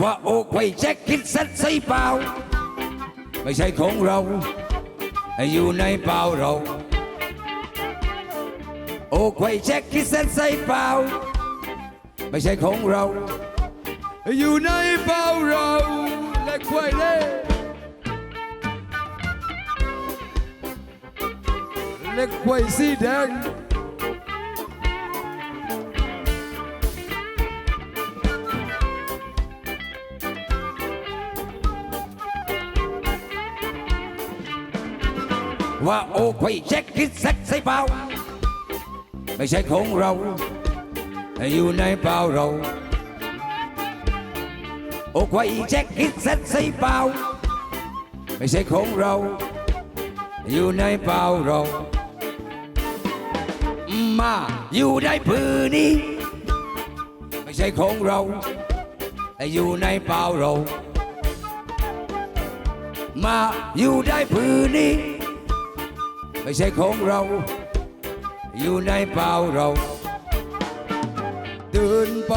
ว่าโอกไว้แจ็คคิดเซ็ตใส่เปล่า ไม่ใช่ของเรา อยู่ในเปล่าเรา โอกไว้แจ็คคิดเซ็ตใส่เปล่า ไม่ใช่ของเรา อยู่ในเปล่าเราและควายเล่เล็กควายสีแดง ว่าโอ้ควายแจ็คคิดเซ็ตใส่เปล่าไม่ใช่ของเรา อยู่ในเปล่าเรา โอ้ควายแจ็คคิดเซ็ตใส่เปล่าไม่ใช่ของเรา อยู่ในเปล่าเรา มาอยู่ในพื้นนี้ ไม่ใช่ของเรา แต่อยู่ในเปล่าเรา มาอยู่ในพื้นนี้ ไม่ใช่ของเรา อยู่ในเปล่าเรา เดินไป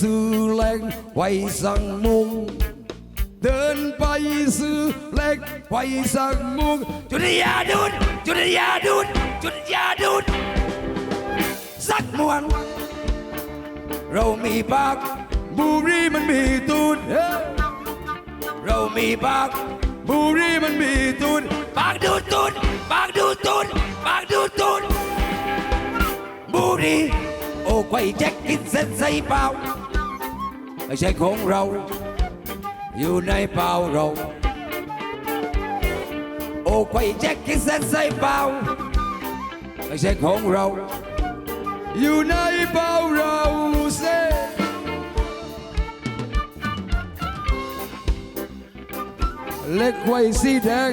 ซื้อแหล่งไว้สั่งมุง เดินไปซื้อแหล่งไว้สั่งมุง จุดยาดุนจุดยาดุนจุดยาดุนสักมวน เรามีปากบุรีมันมีตูนเฮ้ยเรามีปาก บุรีมันมีตูนปากดูตูนปากดูตูนปากดูตูนบุรีโอ้ไข่แจ็คกินเส้นใส่เปล่าไม่ใช่ของเรา อยู่ในเปล่าเรา โอ้ไข่แจ็คกินเส้นใส่เปล่าไม่ใช่ของเรา อยู่ในเปล่าเรา เล็กไข่สีแดง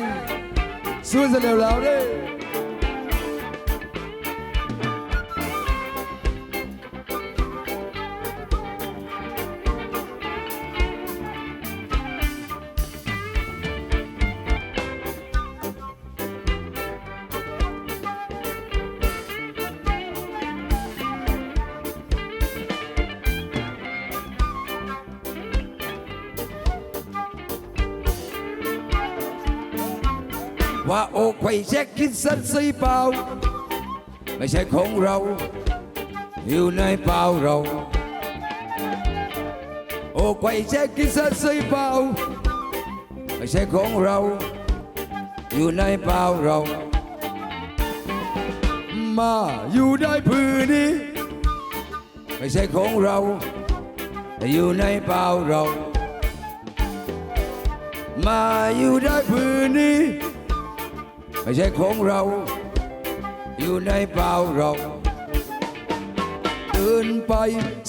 ว่าโอกไข่แจ็คคิดสันสีเปล่า ไม่ใช่ของเราอยู่ในเปล่าเราโอกไข่แจ็คคิดสันสีเปล่า ไม่ใช่ของเราอยู่ในเปล่าเรา มาอยู่ในพื้นนี้ ไม่ใช่ของเราแต่อยู่ในเปล่าเรา มาอยู่ในพื้นนี้ ไม่ใช่ของเรา อยู่ในเปล่าเราเดินไป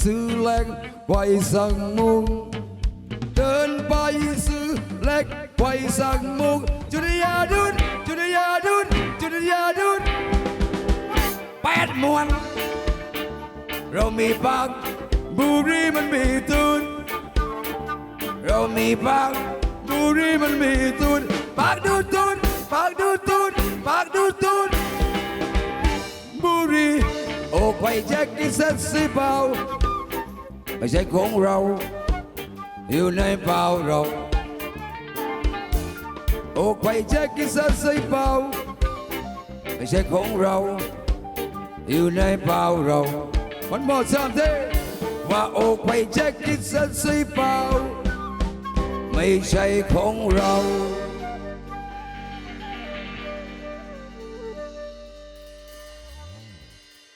ซื้อแหลกไว้สั่งมุงเดินไปซื้อแหลกไว้สั่งมุงจุดยาดุนจุดยาดุนจุดยาดุนแปดมวน เรามีปากบุรีมันมีตูนเรามีปากบุรีมันมีตูนปากดูตูน ปากดูตูนปากดูตูนบุรีโอ้ไข่แจ็คกินเซสีเปล่าไม่ใช่ของเราอยู่ในเปล่าเราโอ้ไข่แจ็คกินเซสีเปล่าไม่ใช่ของเราอยู่ในเปล่าเรามันหมดสามเทว่าโอ้ไข่แจ็คกินเซสีเปล่าไม่ใช่ของเรา